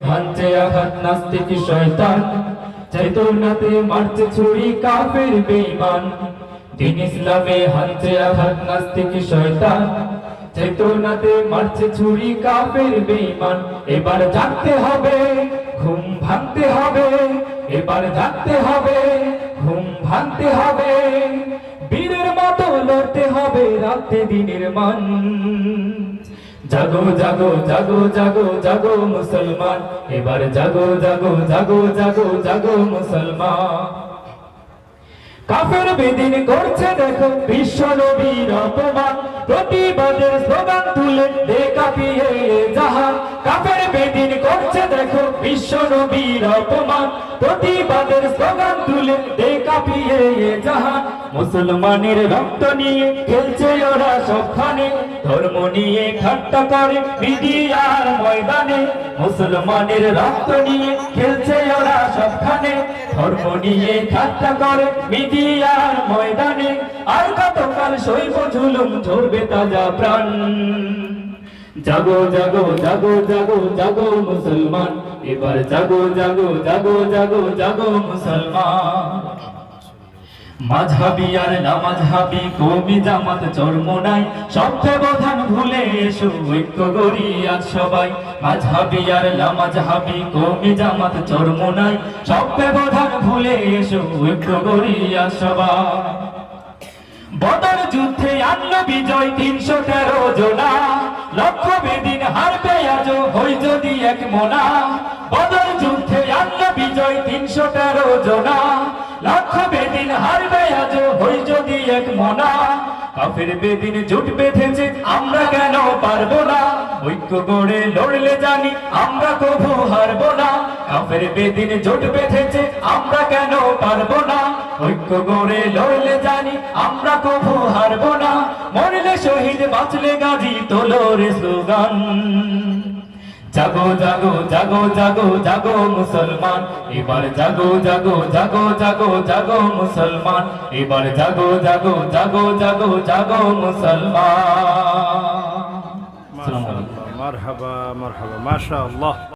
ভাঙছে আঘাত, নাস্তিক শয়তান। চেতনাতে মারছে ছুরি কাফের বেঈমান। দিন ইসলামে হানছে আঘাত, নাস্তিক শয়তান। চেতনাতে মারছে ছুরি কাফের বেঈমান। এবার জাগতে হবে, ঘুম ভাঙতে হবে, এবার জাগতে হবে, ঘুম ভাঙতে হবে। বীরের মতো লড়তে হবে রাতে দিনের মান। জাগো জাগো জাগো জাগো জাগো মুসলমান। এবার জাগো জাগো জাগো জাগো জাগো মুসলমান। কাফের বেদিন করছে দেখো বিশ্ব নবীর অপমান। প্রতিবাদের স্লোগান তুলে কাপিয়ে জাহান। কাফের বিশ্ব অপমান, প্রতিবাদের স্লোগান তুলে দে কাঁপিয়ে এ জাহান। মুসলমানের রক্ত নিয়ে খেলছে ওরা সবখানে, ধর্ম নিয়ে ঠাট্টা করে মিডিয়ার ময়দানে। মুসলমানের রক্ত নিয়ে খেলছে ওরা সবখানে, ধর্ম নিয়ে ঠাট্টা করে মিডিয়ার ময়দানে। আর কতকাল শৈব ঝুলুম ঝরবে তাজা প্রাণ। জাগো জাগো জাগো জাগো জাগো মুসলমান। এবার জাগো জাগো জাগো জাগো জাগো মুসলমান। মাঝহাবি আর নামাজহাবি কমি জামাত চর্ম নাই। সব ব্যবধান ভুলে এসো, ঐক্য গড়ি আজ সবাই। মাঝহাবি আর নামাজহাবি কমি জামাত চর্ম নাই। সব ব্যবধান ভুলে এসো, ঐক্য গড়ি আজ সবাই। বদর যুদ্ধে আনলো বিজয় তিনশো তেরো জোনা লক্ষ বেদিন হারবে আজ হই যদি এক মোনা। বদর যুদ্ধে আনলো বিজয়, তিনশো তেরো জোনা। লক্ষ বেদিন হারবে আজ হই যদি এক মোনা। কাফের বেদিন জুট বেঁধেছে, আমরা কেন পারব না? ঐক্য গড়ে লড়লে জানি, আমরা কবু হারবো না। কাফের বেদিন জোট বেঁধেছে, আমরা কেন পারব না? ঐক্য গড়ে লড়লে জানি আমরা কবু হারবো না। মরলে শহীদ, বাঁচলে গাজী তোলো রে স্লোগান। জাগো জাগো জাগো জাগো জাগো মুসলমান। এবার জাগো জাগো জাগো জাগো জাগো মুসলমান। এবার জাগো জাগো জাগো জাগো জাগো মুসলমান। মারহাবা মারহাবা, মাশাআল্লাহ।